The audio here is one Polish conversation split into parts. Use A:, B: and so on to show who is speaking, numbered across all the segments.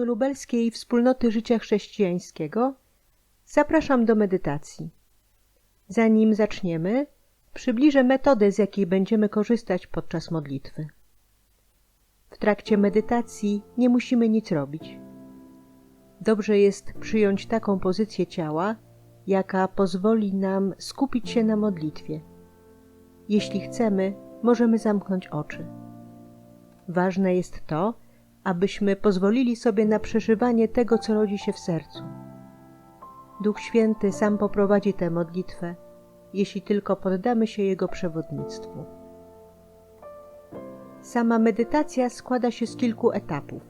A: imieniu Lubelskiej Wspólnoty Życia Chrześcijańskiego zapraszam do medytacji. Zanim zaczniemy, przybliżę metodę, z jakiej będziemy korzystać podczas modlitwy. W trakcie medytacji nie musimy nic robić. Dobrze jest przyjąć taką pozycję ciała, jaka pozwoli nam skupić się na modlitwie. Jeśli chcemy, możemy zamknąć oczy. Ważne jest to, abyśmy pozwolili sobie na przeżywanie tego, co rodzi się w sercu. Duch Święty sam poprowadzi tę modlitwę, jeśli tylko poddamy się Jego przewodnictwu. Sama medytacja składa się z kilku etapów.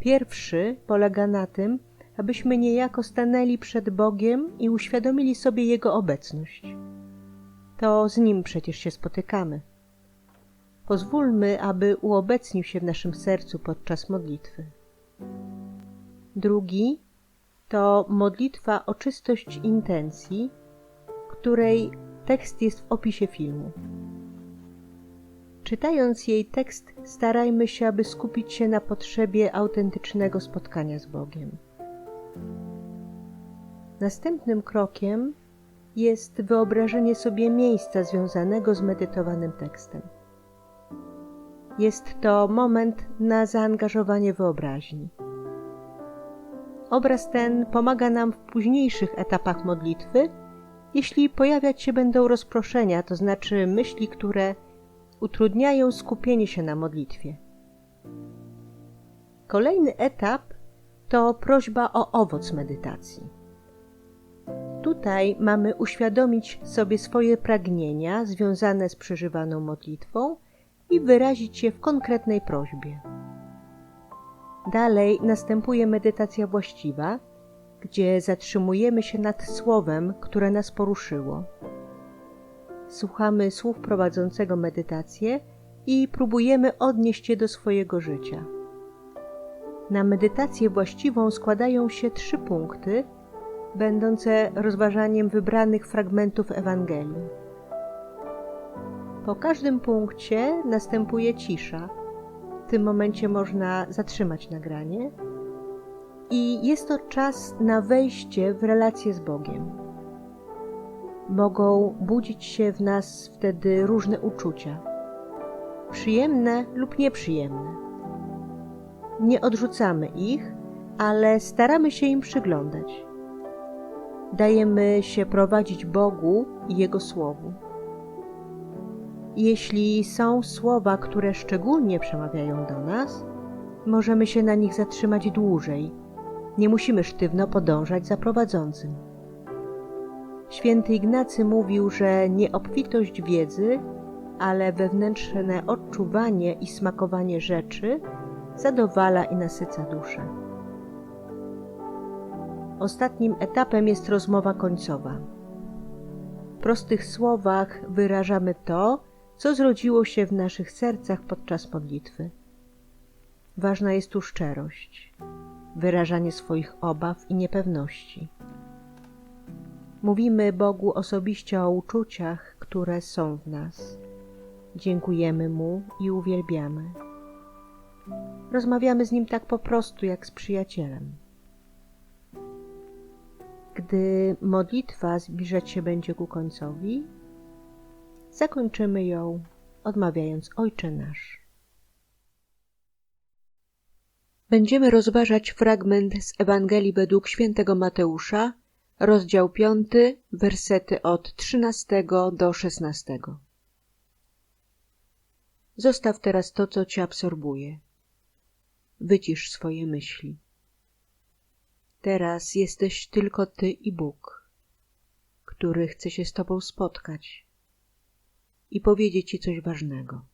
A: Pierwszy polega na tym, abyśmy niejako stanęli przed Bogiem i uświadomili sobie Jego obecność. To z Nim przecież się spotykamy. Pozwólmy, aby uobecnił się w naszym sercu podczas modlitwy. Drugi to modlitwa o czystość intencji, której tekst jest w opisie filmu. Czytając jej tekst, starajmy się, aby skupić się na potrzebie autentycznego spotkania z Bogiem. Następnym krokiem jest wyobrażenie sobie miejsca związanego z medytowanym tekstem. Jest to moment na zaangażowanie wyobraźni. Obraz ten pomaga nam w późniejszych etapach modlitwy, jeśli pojawiać się będą rozproszenia, to znaczy myśli, które utrudniają skupienie się na modlitwie. Kolejny etap to prośba o owoc medytacji. Tutaj mamy uświadomić sobie swoje pragnienia związane z przeżywaną modlitwą i wyrazić je w konkretnej prośbie. Dalej następuje medytacja właściwa, gdzie zatrzymujemy się nad słowem, które nas poruszyło. Słuchamy słów prowadzącego medytację i próbujemy odnieść je do swojego życia. Na medytację właściwą składają się trzy punkty, będące rozważaniem wybranych fragmentów Ewangelii. Po każdym punkcie następuje cisza. W tym momencie można zatrzymać nagranie i jest to czas na wejście w relację z Bogiem. Mogą budzić się w nas wtedy różne uczucia, przyjemne lub nieprzyjemne. Nie odrzucamy ich, ale staramy się im przyglądać. Dajemy się prowadzić Bogu i Jego Słowu. Jeśli są słowa, które szczególnie przemawiają do nas, możemy się na nich zatrzymać dłużej. Nie musimy sztywno podążać za prowadzącym. Święty Ignacy mówił, że nie obfitość wiedzy, ale wewnętrzne odczuwanie i smakowanie rzeczy zadowala i nasyca duszę. Ostatnim etapem jest rozmowa końcowa. W prostych słowach wyrażamy to, co zrodziło się w naszych sercach podczas modlitwy. Ważna jest tu szczerość, wyrażanie swoich obaw i niepewności. Mówimy Bogu osobiście o uczuciach, które są w nas. Dziękujemy Mu i uwielbiamy. Rozmawiamy z Nim tak po prostu, jak z przyjacielem. Gdy modlitwa zbliżać się będzie ku końcowi, zakończymy ją odmawiając Ojcze Nasz. Będziemy rozważać fragment z Ewangelii według świętego Mateusza, rozdział 5, wersety od 13 do 16. Zostaw teraz to, co cię absorbuje. Wycisz swoje myśli. Teraz jesteś tylko ty i Bóg, który chce się z tobą spotkać i powiedzieć ci coś ważnego.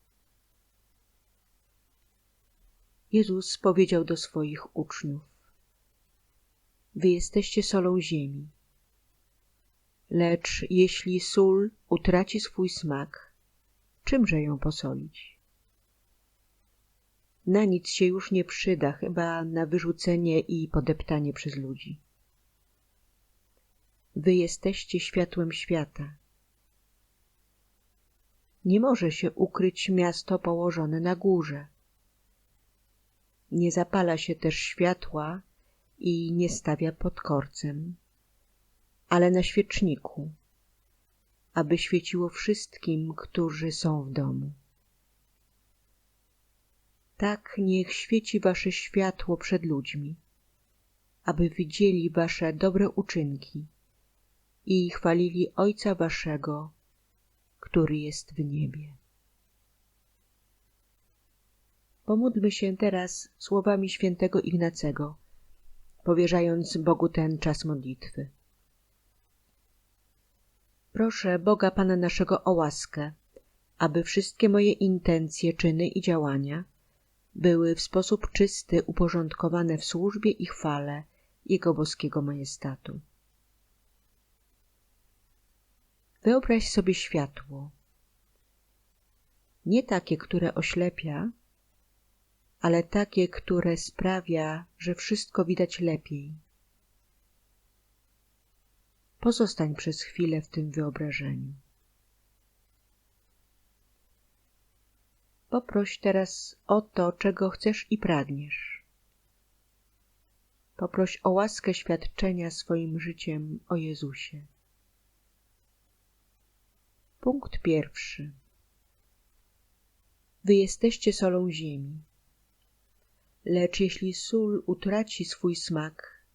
A: Jezus powiedział do swoich uczniów: Wy jesteście solą ziemi. Lecz jeśli sól utraci swój smak, czymże ją posolić? Na nic się już nie przyda, chyba na wyrzucenie i podeptanie przez ludzi. Wy jesteście światłem świata. Nie może się ukryć miasto położone na górze. nie zapala się też światła i nie stawia pod korcem, ale na świeczniku, aby świeciło wszystkim, którzy są w domu. Tak niech świeci wasze światło przed ludźmi, aby widzieli wasze dobre uczynki i chwalili Ojca waszego, który jest w niebie. Pomódlmy się teraz słowami świętego Ignacego, powierzając Bogu ten czas modlitwy. Proszę Boga Pana naszego o łaskę, aby wszystkie moje intencje, czyny i działania były w sposób czysty uporządkowane w służbie i chwale Jego boskiego majestatu. Wyobraź sobie światło. Nie takie, które oślepia, ale takie, które sprawia, że wszystko widać lepiej. Pozostań przez chwilę w tym wyobrażeniu. Poproś teraz o to, czego chcesz i pragniesz. Poproś o łaskę świadczenia swoim życiem o Jezusie. Punkt pierwszy. Wy jesteście solą ziemi. Lecz jeśli sól utraci swój smak,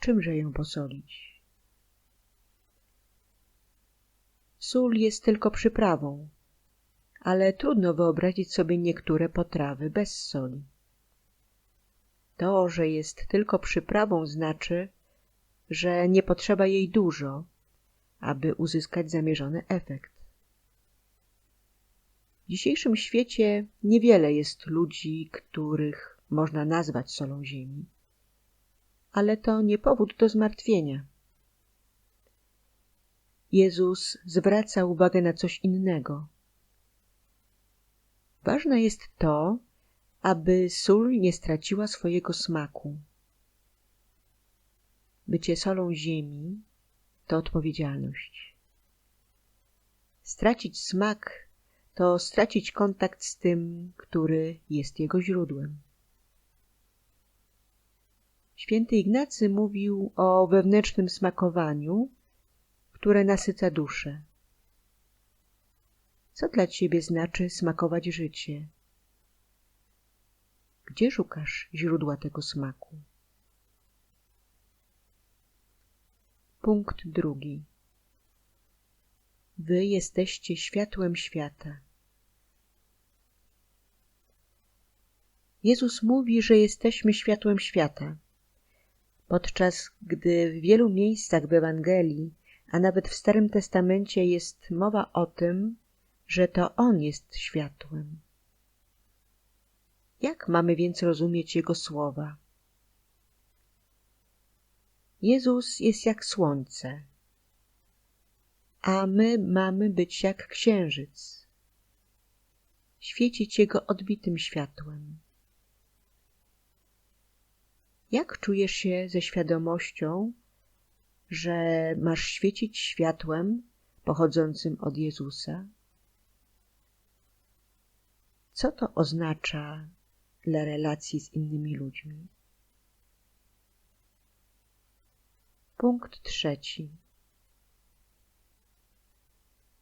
A: czymże ją posolić? Sól jest tylko przyprawą, ale trudno wyobrazić sobie niektóre potrawy bez soli. To, że jest tylko przyprawą, znaczy, że nie potrzeba jej dużo, aby uzyskać zamierzony efekt. W dzisiejszym świecie niewiele jest ludzi, których można nazwać solą ziemi, ale to nie powód do zmartwienia. Jezus zwraca uwagę na coś innego. Ważne jest to, aby sól nie straciła swojego smaku. Bycie solą ziemi to odpowiedzialność. Stracić smak to stracić kontakt z tym, który jest jego źródłem. Święty Ignacy mówił o wewnętrznym smakowaniu, które nasyca duszę. Co dla ciebie znaczy smakować życie? Gdzie szukasz źródła tego smaku? Punkt drugi. Wy jesteście światłem świata. Jezus mówi, że jesteśmy światłem świata, podczas gdy w wielu miejscach w Ewangelii, a nawet w Starym Testamencie jest mowa o tym, że to On jest światłem. Jak mamy więc rozumieć Jego słowa? Jezus jest jak słońce, a my mamy być jak księżyc, świecić Jego odbitym światłem. Jak czujesz się ze świadomością, że masz świecić światłem pochodzącym od Jezusa? Co to oznacza dla relacji z innymi ludźmi? Punkt trzeci.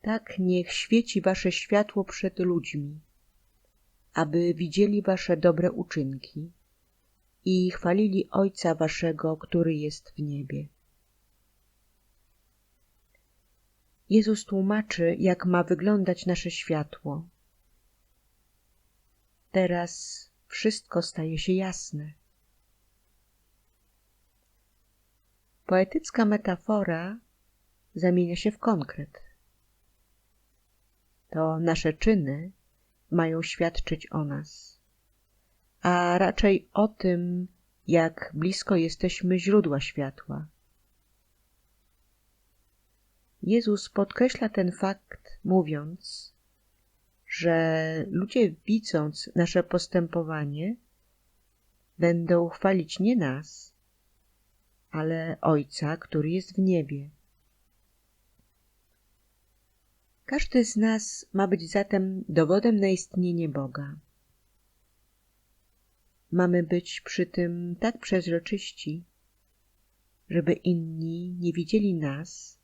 A: Tak niech świeci wasze światło przed ludźmi, aby widzieli wasze dobre uczynki i chwalili Ojca waszego, który jest w niebie. Jezus tłumaczy, jak ma wyglądać nasze światło. Teraz wszystko staje się jasne. Poetycka metafora zamienia się w konkret. To nasze czyny mają świadczyć o nas, a raczej o tym, jak blisko jesteśmy źródła światła. Jezus podkreśla ten fakt, mówiąc, że ludzie widząc nasze postępowanie, będą chwalić nie nas, ale Ojca, który jest w niebie. Każdy z nas ma być zatem dowodem na istnienie Boga. Mamy być przy tym tak przezroczyści, żeby inni nie widzieli nas,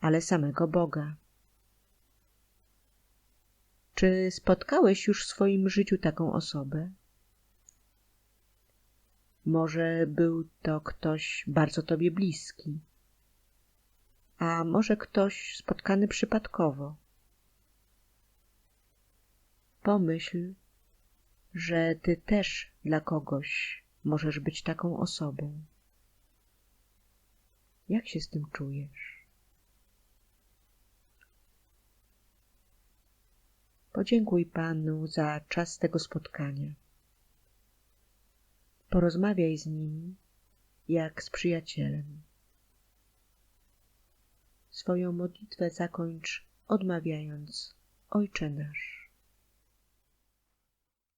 A: ale samego Boga. Czy spotkałeś już w swoim życiu taką osobę? Może był to ktoś bardzo tobie bliski, a może ktoś spotkany przypadkowo. Pomyśl, że ty też dla kogoś możesz być taką osobą. Jak się z tym czujesz? Podziękuj Panu za czas tego spotkania. Porozmawiaj z Nim jak z przyjacielem. Swoją modlitwę zakończ odmawiając Ojcze nasz.